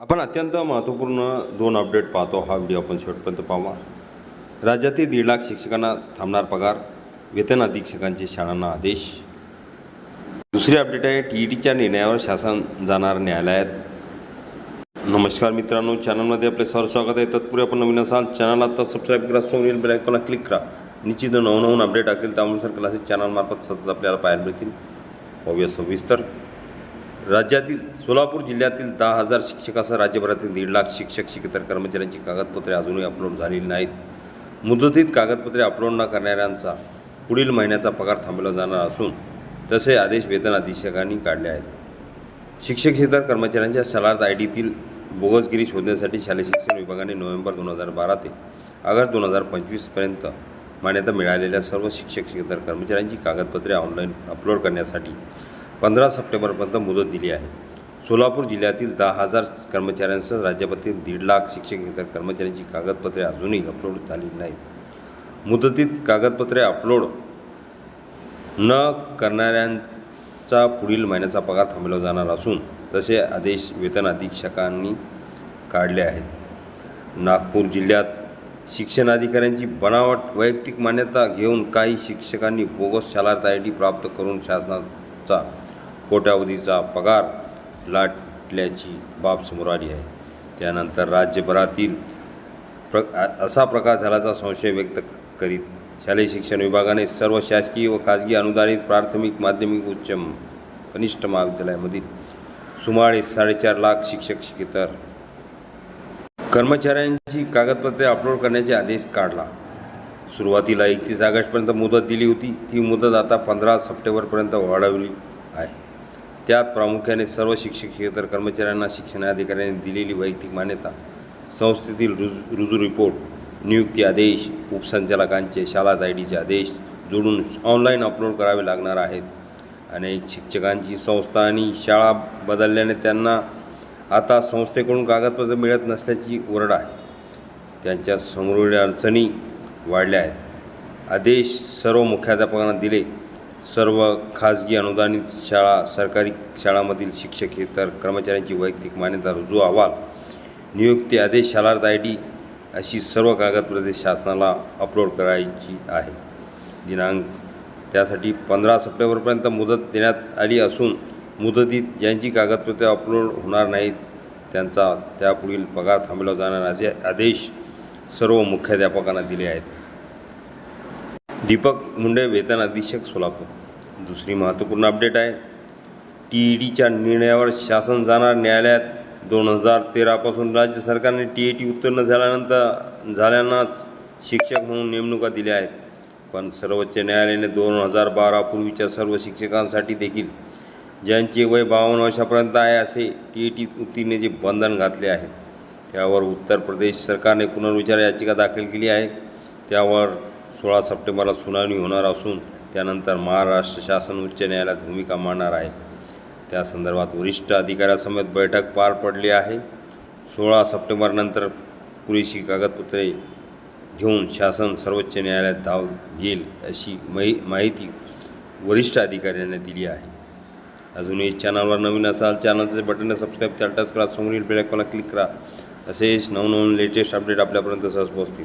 आपण अत्यंत महत्त्वपूर्ण दोन अपडेट पाहतो. हा व्हिडिओ आपण शेवटपर्यंत पाहावा राज्यातील दीड लाख शिक्षकांना थांबणार पगार. वेतन अधीक्षकांचे शाळांना आदेश. दुसरी अपडेट आहे टी ई टीच्या निर्णयावर शासन जाणार न्यायालयात. नमस्कार मित्रांनो चॅनलमध्ये आपले सर स्वागत आहे. तत्पूर्वी आपण नवीन असाल चॅनल आता सबस्क्राईब करा सोनील बेलायकॉनला क्लिक करा. निश्चित नवनवून अपडेट असेल त्यानुसार क्लासेस चॅनलमार्फत सतत आपल्याला पाहायला मिळतील. पाहूया सविस्तर. राज्यातील सोलापूर जिल्ह्यातील दहा हजार शिक्षकासह राज्यभरातील दीड लाख शिक्षक शिकेतर कर्मचाऱ्यांची कागदपत्रे अजूनही अपलोड झालेली नाहीत. मुदतीत कागदपत्रे अपलोड न करणाऱ्यांचा पुढील महिन्याचा पगार थांबवला जाणार असून तसे आदेश वेतन अधीक्षकांनी काढले आहेत. शिक्षक क्षेत्र कर्मचाऱ्यांच्या सलाद आय डीतील बोगसगिरी शोधण्यासाठी शालेय शिक्षण विभागाने नोव्हेंबर दोन हजार बारा ते ऑगस्ट दोन हजार पंचवीसपर्यंत मान्यता मिळालेल्या सर्व शिक्षक क्षेत्र कर्मचाऱ्यांची कागदपत्रे ऑनलाईन अपलोड करण्यासाठी पंधरा सप्टेंबरपर्यंत मुदत दिली आहे. सोलापूर जिल्ह्यातील दहा हजार कर्मचाऱ्यांसह राज्यातील दीड लाख शिक्षकेतर कर्मचाऱ्यांची कागदपत्रे अजूनही अपलोड झाली नाहीत. मुदतीत कागदपत्रे अपलोड न करणाऱ्यांचा पुढील महिन्याचा पगार थांबवला जाणार असून तसे आदेश वेतन अधीक्षकांनी काढले आहेत. नागपूर जिल्ह्यात शिक्षणाधिकाऱ्यांची बनावट वैयक्तिक मान्यता घेऊन काही शिक्षकांनी बोगस शाला आय डी प्राप्त करून शासनाचा कोट्यावधीचा पगार लाटल्याची बाब समोर आली आहे. त्यानंतर राज्यभरातील प्र असा प्रकार झाल्याचा संशय व्यक्त करीत शालेय शिक्षण विभागाने सर्व शासकीय व खाजगी अनुदानित प्राथमिक माध्यमिक उच्च कनिष्ठ महाविद्यालयामधील सुमारे साडेचार लाख शिक्षक शिकेतर. कर्मचाऱ्यांची कागदपत्रे अपलोड करण्याचे आदेश काढला. सुरुवातीला एकतीस ऑगस्टपर्यंत मुदत दिली होती. ती मुदत आता पंधरा सप्टेंबरपर्यंत वाढवली आहे. त्यात प्रामुख्याने सर्व शिक्षक शिक्षकेतर कर्मचाऱ्यांना शिक्षणाधिकाऱ्यांनी दिलेली वैयक्तिक मान्यता संस्थेतील रुजू रुजू रिपोर्ट नियुक्ती आदेश उपसंचालकांचे शाळा आय डीचे आदेश जोडून ऑनलाईन अपलोड करावे लागणार आहेत. अनेक शिक्षकांची संस्था आणि शाळा बदलल्याने त्यांना आता संस्थेकडून कागदपत्र मिळत नसल्याची ओरड आहे. त्यांच्या समोरील अडचणी वाढल्या आहेत. आदेश सर्व मुख्याध्यापकांना दिले. सर्व खाजगी अनुदानित शाळा सरकारी शाळांमधील शिक्षक तर कर्मचाऱ्यांची वैयक्तिक मान्यता रुजू अहवाल नियुक्ती आदेश शालार्थ आय डी अशी सर्व कागदपत्रे शासनाला अपलोड करायची आहे. दिनांक त्यासाठी पंधरा सप्टेंबरपर्यंत मुदत देण्यात आली असून मुदतीत ज्यांची कागदपत्रे अपलोड होणार नाहीत त्यांचा त्यापुढील पगार थांबवला जाणार असे आदेश सर्व मुख्याध्यापकांना दिले आहेत. दीपक मुंडे वेतन अधीक्षक सोलापूर. दुसरी महत्त्वपूर्ण अपडेट आहे. टी ई डीच्या निर्णयावर शासन जाणार न्यायालयात. दोन हजार तेरापासून राज्य सरकारने टी ई टी उत्तीर्ण झाल्यानंतर झाल्यानाच शिक्षक म्हणून नेमणुका दिल्या आहेत. पण सर्वोच्च न्यायालयाने दोन हजार बारापूर्वीच्या सर्व शिक्षकांसाठी देखील ज्यांचे वय बावन्न वर्षापर्यंत आहे असे टी ई टी उत्तीर्णचे बंधन घातले आहे. त्यावर उत्तर प्रदेश सरकारने पुनर्विचार याचिका दाखल केली आहे. त्यावर सोळा सप्टेंबरला सुनावणी होणार असून त्यानंतर महाराष्ट्र शासन उच्च न्यायालयात भूमिका मांडणार आहे. त्या संदर्भात वरिष्ठ अधिकाऱ्यासमेत बैठक पार पडली आहे. सोळा सप्टेंबरनंतर पुरेशी कागदपत्रे घेऊन शासन सर्वोच्च न्यायालयात धाव घेईल अशी माहि माहिती वरिष्ठ अधिकाऱ्यांनी दिली आहे. अजूनही चॅनलवर नवीन असाल चॅनलचे बटन सबस्क्राईब टच करा समोरील बेल आयकॉनला क्लिक करा. असेच नवनवीन लेटेस्ट अपडेट आपल्यापर्यंत सहज पोहोचतील.